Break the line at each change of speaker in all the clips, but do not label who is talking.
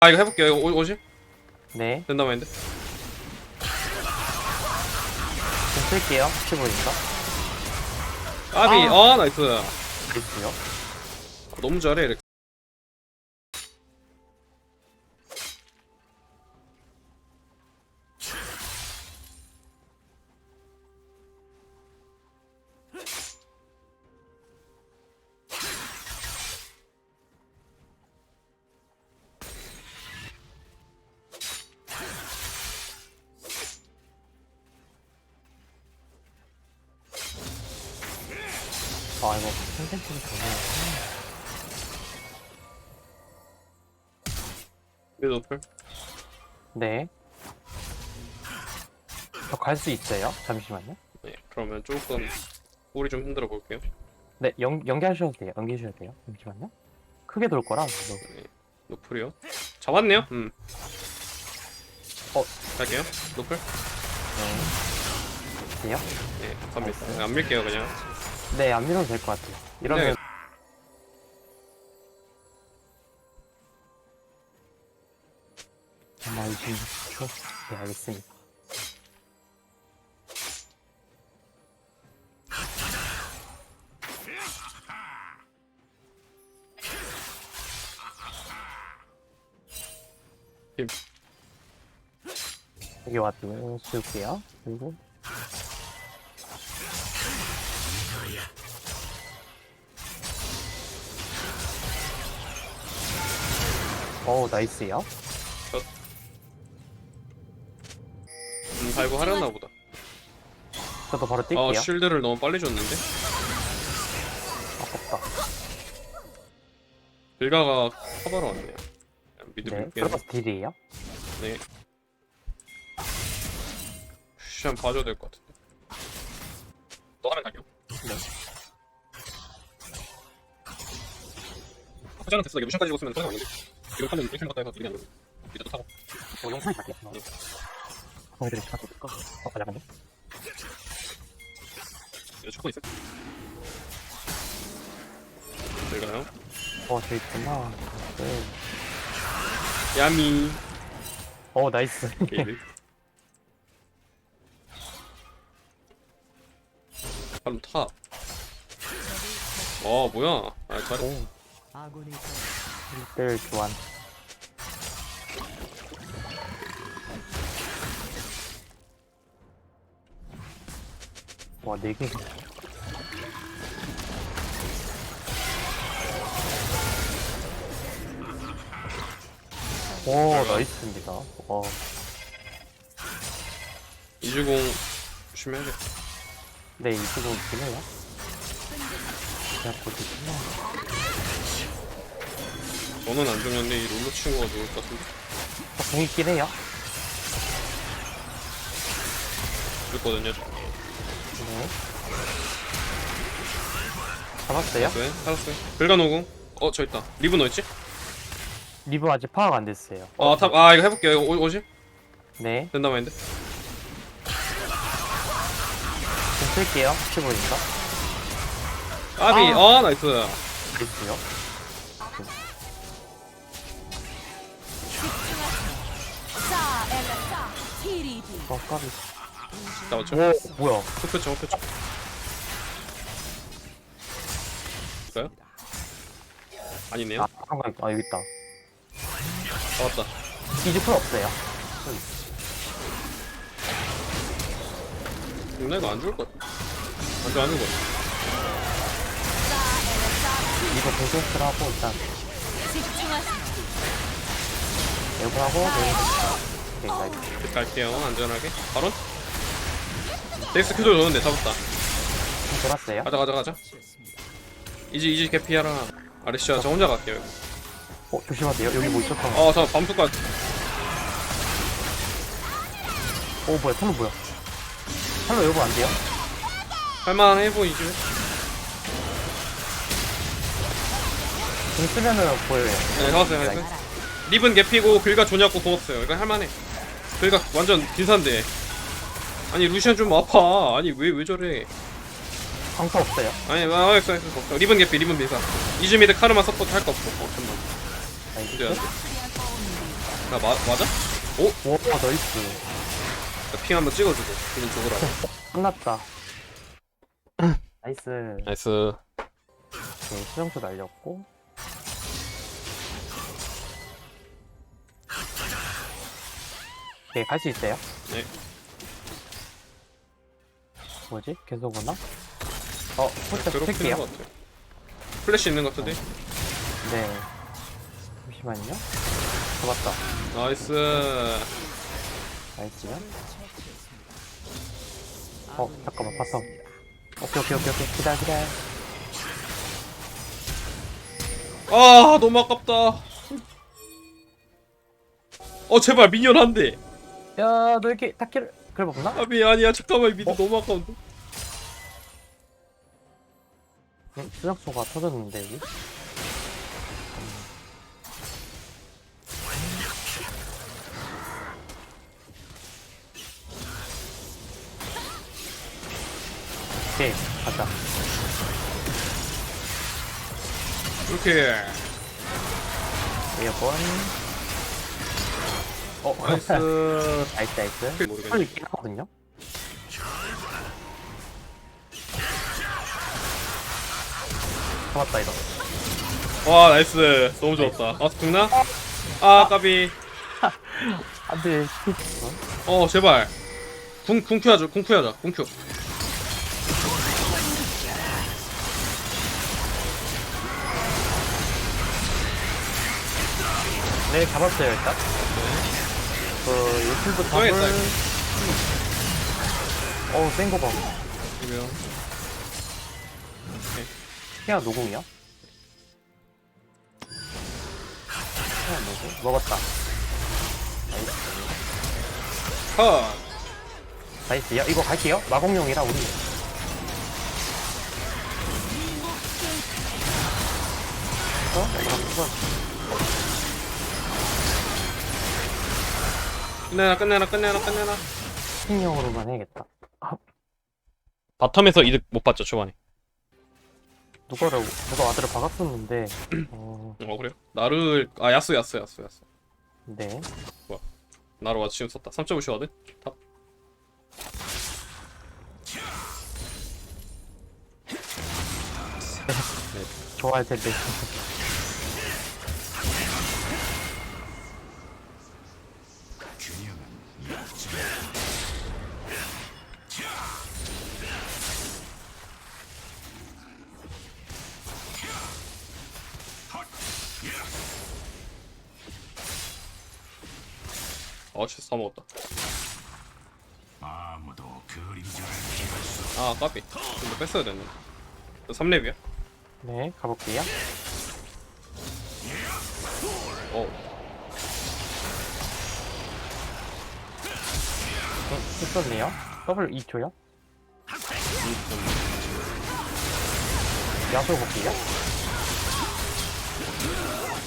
아 이거 해볼게요. 이거 오, 오지?
네,
된다 마인드.
좀 쓸게요. 혹시 보니까.
까비.
아.
어 나이스.
있어요.
너무 잘해. 이렇
아, 이거 컨텐츠는 좋네요.
미드 노플.
네. 저 갈 수 있어요? 잠시만요.
네. 그러면 조금 우리 좀 흔들어 볼게요.
네, 연, 연기하셔도 돼요. 연기하셔도 돼요. 잠시만요. 크게 돌 거라. 이거.
네. 노플이요. 잡았네요. 음.
어.
갈게요. 노플.
네. 돼요?
네. 갑니다. 네, 안 밀게요 그냥.
네, 안 밀어도 될 것 같아요. 이러면
네.
아마 26초. 네, 알겠습니다.
임.
여기 와도 씌울게요. 그리고 오 나이스요.
음 달고 하렸나 보다.
저도 바로
아
뛸게요.
쉴드를 너무 빨리 줬는데.
아깝다.
빌가가 커버로 왔네요. 미드
네,
밀게요.
들어가서 딜이에요.
네. 슈 한번 봐줘야 될 것 같은데. 너 하면 갈게요.
네.
화장은 됐어. 이거 루션까지 죽었으면 소용 없는데. 이거 하면 이렇게 갔다 해서 이게 아니고. 미드도 타고.
어, 영상이 갈게요.
네.
저희들이 가서 볼까? 어, 잠깐만요.
이거 찾고 있어. 들어가요.
어, 저기 있구나. 네.
야미.
어, 나이스.
게이드. 바로 탑. 어 뭐야? 아.
오. 1대1 교환. 와, 4개. 오, 나이스입니다. 와,
이주공 조심해야겠다.
네, 이쪽으로 해요. 제가 곧 있구나.
저는 안 죽는데 이 롤러 친구가 좋을 것 같은데.
저공 있긴 해요.
죽거든요.
네. 잡았어요?
네, 살았어요. 별가노공. 어, 저 있다. 리븐 어딨지?
리브 아직 파악 안 됐어요.
아, 탑. 아, 이거 해볼게요. 이거 오, 오지?
네.
된다 마인드.
좀 쓸게요. 혹시 보니까.
까비.
아.
어, 나이스.
있어요. 어, 까비.
나왔죠?
오, 뭐야.
호표죠, 호표죠. 있어요? 아니네요.
아, 잠깐, 아, 여기 있다.
나왔다.
이즈 풀 없어요.
근데 이거 안 죽을 것 같아. 안 죽어, 안 죽어.
이거 베이스를 하고, 일단,
집중하십시오.
에어하고, 네. 오케이, 나이스.
집 갈게요. 안전하게. 바로? 덱스 큐도 좋은데 잡았다.
좀 돌았어요.
가자, 가자, 가자. 이지, 이지 개피하라. 아레시아, 저 혼자 갈게요. 이거.
어, 조심하세요. 여기 뭐 있었던 거.
어, 저 밤수가
어, 뭐야, 탈로 뭐야. 탈로 여보 안 돼요?
할만해 보이지?
공 쓰면은 보여요.
네, 잡았어요, 나이스. 립은 개피고 글가 조냐고 고맙어요. 이거 할만해. 글가 완전 빈산데. 아니 루시안 좀 아파. 아니 왜 왜 저래?
방수 없어요.
아니 아 엑스 엑스 없어. 립은 개피, 립은 빈산. 이즈미드 카르마 서포트 할 거 없어. 어 잠만. 그래. 나 마, 맞아? 오?
오 나이스
핑 한번 찍어주고 기분 좋으라고
끝났다 나이스
나이스
네, 수정수 날렸고 네, 갈수 있어요?
네.
뭐지? 계속 오나? 어, 혼자 킬게요.
것 같아 플래시 있는 것 같은데?
네. 잠시만요. 잡았다.
나이스
나이스요. 어, 잠깐만, 바텀. 오케이, 오케이, 오케이, 오케이. 기다려, 기다려.
아 너무 아깝다 어 제발 미니언 한 대
야, 너 이렇게 타키를, 그래 먹나?
아미 아니야 잠깐만 미드
어?
너무 아까운데
응, 수정수가 터졌는데, 여기? 오케이, 가자.
이렇게
에어건. 어,
나이스
나이스, 나이스.
모르겠네.
헐 있긴 하거든요? 잡았다, 이거.
와 나이스 너무 좋았다 아 죽나? 아 까비
안 돼.
어 제발 궁 궁큐 하자 궁큐 하자 궁큐
네, 잡았어요, 일단. 그, 유튜브 답을.
써야겠다,
어우, 센 거 봐.
이면
피아 노공이야? 피아 노공? 먹었다. 나이스.
컷
나이스요? 이거 갈게요. 마공용이라 우리. 이거? 이거 한번
끝내라 끝내라 끝내라 끝내라
스팅용으로만 해야겠다.
바텀에서 이득 못 봤죠 초반에
누가를, 누가 아들을 박았었는데, 어,
어 그래요? 나를 아 야스 야스 야스 야스
네.
나로 와서 지금 썼다 3.5 슈거든? 탑
좋아할 텐데.
어 진짜 써먹었다
아무도 그림자를 피할 수
아 까비 근데 뺐어야 됐는데 3렙이야?
네, 가볼게요.
어
어, 했었네요. 더블 2초요? 야수 볼게요.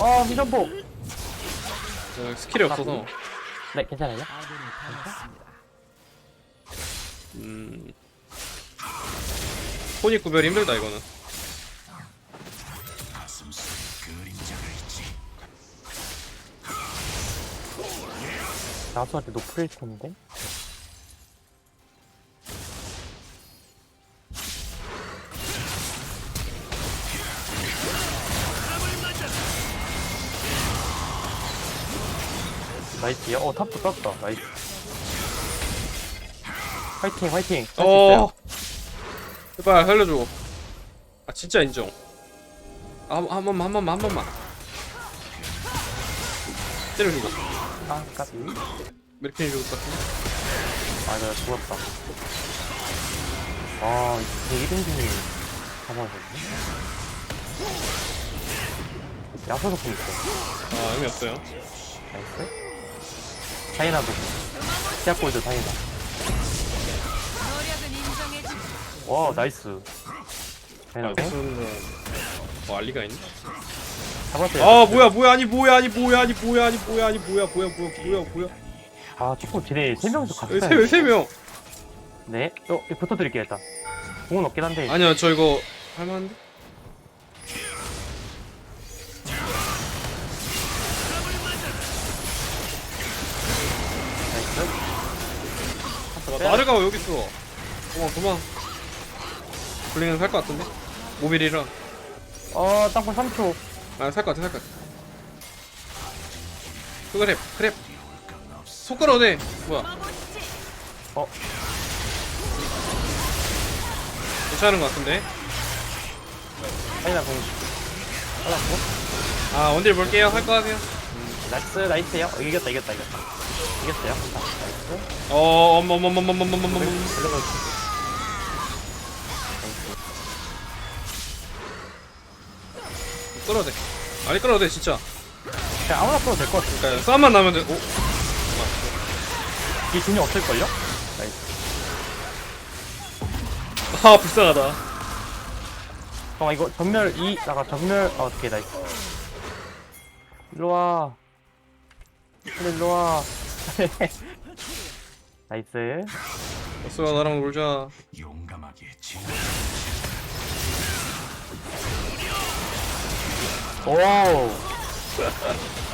아, 미전보!
어, 스킬이 없어서
네, 괜찮아요.
음 혼이 구별이 힘들다 이거는
야수한테 노플일 텐데. 나이스요? 어, 탑도 떴다. 나이스. 화이팅, 화이팅! 할수 있어요.
어 제발 살려줘 아 진짜 인정 아, 한, 한 번만 한 번만 한 번만 때려주고
아, 까비.
죽을 것 같은데
아, 내가 죽었다. 아, 이게 1인분이 잡아줬네. 야소도 품 있어.
아 의미 없어요
나이스. 차이나도 시작 골드
인정해주고
와, 나이스.
아
차이나
무슨 어 알리가 있네
잡았어요.
아 뭐야 뭐야 아니 뭐야 아니 뭐야 아니 뭐야 아니 뭐야 아니 뭐야 뭐야 뭐야 뭐야 뭐야
아, 축구 딜에 3명이서 같이
여기
타야
세,
돼.
세 명.
네. 어, 이거 붙어드릴게요, 일단. 공은 없긴 한데.
아니야 저 이거 할만한데? 나르가 왜 여기 있어. 도망 도망. 블링은 살 것 같은데? 모빌이라.
어 땅콩 3초.
아살 것 같아 살 것 같아. 그거랩 크랩. 속 끌어내 뭐야?
어.
괜찮은 것 같은데?
아니 나공 빨랐고.
아 원딜 볼게요. 할 거 하세요.
나이스 나이스요. 어, 이겼다 이겼다 이겼다. 이겼어요. 자,
어 어머머머머머머머머머.
별로가
끌어내 아니 끌어내 진짜.
그냥 아무나 써도 될 것 같아.
그러니까 싸움만 나면 돼. 오?
이 돈이 없을걸요?
아 불쌍하다.
잠깐 이거 전멸 2 나가 전멸 아 어떻게 나이스. 일로와. 그래 일로와 나이스.
버스가 나랑 놀자.
용감하게
진오